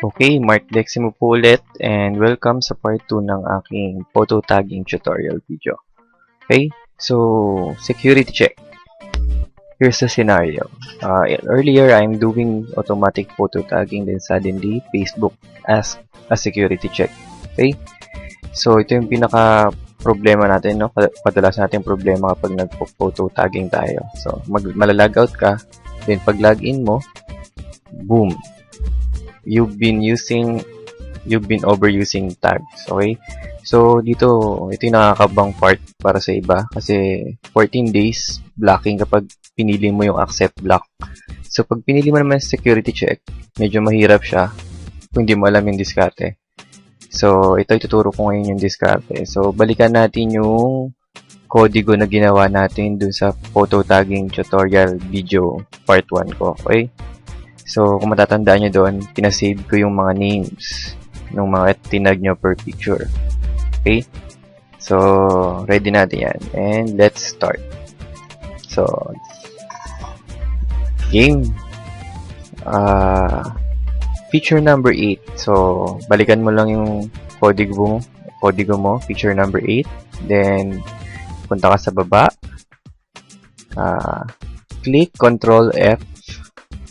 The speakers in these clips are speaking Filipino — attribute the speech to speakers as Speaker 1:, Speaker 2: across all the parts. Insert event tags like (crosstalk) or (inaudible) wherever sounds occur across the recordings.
Speaker 1: Okay, Mark Deximo po ulit and welcome sa part 2 ng aking photo tagging tutorial video. Okay, so security check. Here's the scenario. Uh, earlier, I'm doing automatic photo tagging then suddenly Facebook asked a security check. Okay, so ito yung pinaka problema natin, no? Padalas natin problema kapag nagpo-photo tagging tayo. So, mag malalogout ka, then pag login mo, boom, you've been using you've been overusing tags, okay? So, dito, ito yung nakakabang part para sa iba kasi 14 days blocking kapag pinili mo yung accept block. So, pag pinili mo naman security check, medyo mahirap siya kung hindi mo alam yung diskarte. So, ito ituturo ko ngayon yung diskarte. So, balikan natin yung kodigo na ginawa natin dun sa photo tagging tutorial video part 1 ko, okay? So, kung matatandaan nyo doon, pinasave ko yung mga names ng mga tinag nyo per picture. Okay? So, ready natin yan. And let's start. So, game. Uh, feature number 8. So, balikan mo lang yung kodigo mo, kodigo mo, feature number 8. Then, punta ka sa baba. Uh, click Control F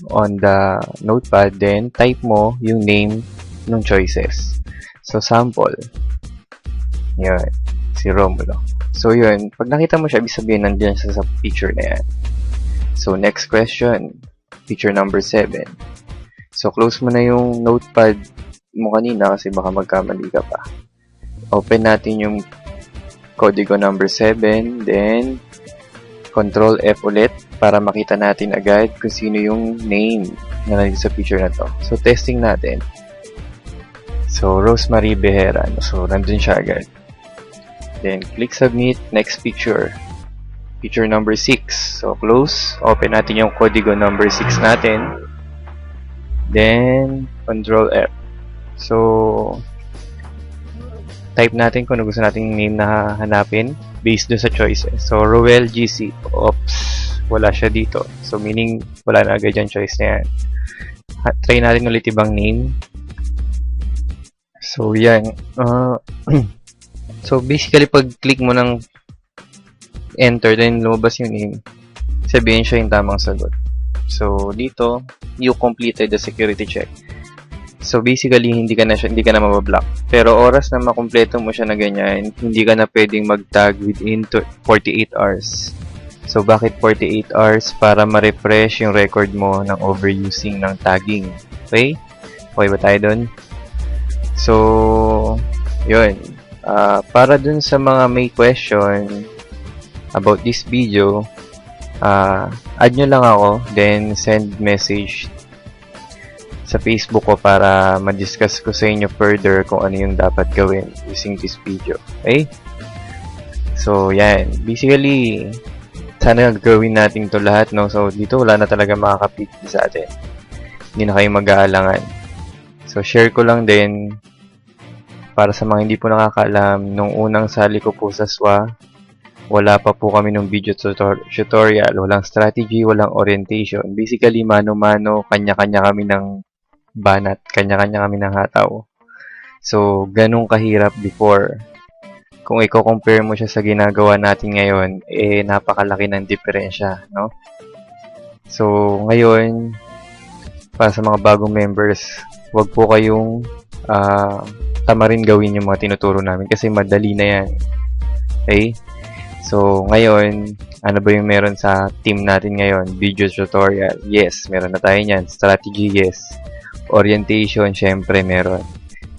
Speaker 1: on the notepad, then type mo yung name ng choices. So, sample. Yan. Si Romulo. So, yun. Pag nakita mo siya, ibig sabihin nandiyan siya sa picture na yan. So, next question. Picture number 7. So, close mo na yung notepad mo kanina kasi baka magkamali ka pa. Open natin yung codigo number 7. Then, Control F ulit para makita natin agad kung sino yung name na nandito sa picture na to. So, testing natin. So, Rosemary Behera. So, nandun siya agad. Then, click Submit. Next picture. Picture number 6. So, close. Open natin yung codigo number 6 natin. Then, Control F. So, type natin kung ano gusto nating name na hanapin based dun sa choices. So, Roel GC. Oops, wala siya dito. So, meaning, wala na agad yung choice na yan. Ha, try natin ulit ibang name. So, yan. Uh, (clears throat) so, basically, pag click mo ng enter, then lumabas yung name, sabihin siya yung tamang sagot. So, dito, you completed the security check. So basically hindi ka na siya, hindi ka na mabablock. Pero oras na makumpleto mo siya na ganyan, hindi ka na pwedeng mag-tag within 48 hours. So bakit 48 hours? Para ma-refresh yung record mo ng overusing ng tagging. Okay? Okay ba tayo dun? So, yun. Uh, para dun sa mga may question about this video, uh, add nyo lang ako, then send message sa Facebook ko para ma-discuss ko sa inyo further kung ano yung dapat gawin using this video. Okay? So, yan. Basically, sana gawin natin to lahat, no? So, dito wala na talaga makakapigil sa atin. Hindi na kayo mag-aalangan. So, share ko lang din para sa mga hindi po nakakaalam, nung unang sali ko po sa SWA, wala pa po kami ng video tutorial, walang strategy, walang orientation. Basically, mano-mano, kanya-kanya kami ng banat, kanya-kanya kami ng hataw. So, ganun kahirap before. Kung i-compare mo siya sa ginagawa natin ngayon, eh, napakalaki ng diferensya, no? So, ngayon, para sa mga bagong members, wag po kayong uh, tamarin gawin yung mga tinuturo namin kasi madali na yan. Okay? So, ngayon, ano ba yung meron sa team natin ngayon? Video tutorial. Yes, meron na tayo niyan. Strategy, yes orientation, syempre meron.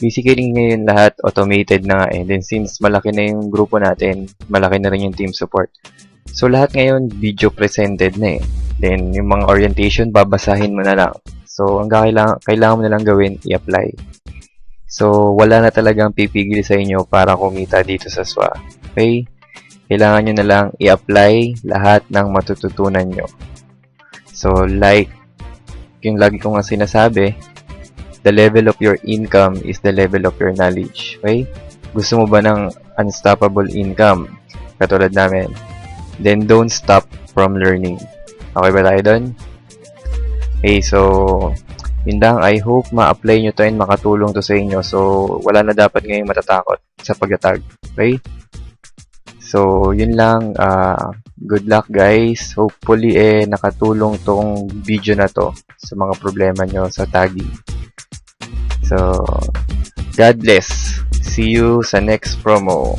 Speaker 1: Basically ngayon lahat automated na nga eh. Then since malaki na yung grupo natin, malaki na rin yung team support. So lahat ngayon video presented na eh. Then yung mga orientation babasahin mo na lang. So ang kailangan, kailangan mo na lang gawin, i-apply. So wala na talagang pipigil sa inyo para kumita dito sa SWA. Okay? Kailangan nyo na lang i-apply lahat ng matututunan nyo. So like, yung lagi ko nga sinasabi, the level of your income is the level of your knowledge. Okay? Gusto mo ba ng unstoppable income? Katulad namin. Then don't stop from learning. Okay ba tayo doon? Okay, so Yun lang, I hope ma-apply nyo to and makatulong to sa inyo. So, wala na dapat ngayong matatakot sa pagtatag. Okay? So, yun lang. ah good luck guys. Hopefully, eh, nakatulong tong video na to sa mga problema nyo sa tagging. So, God bless. See you sa next promo.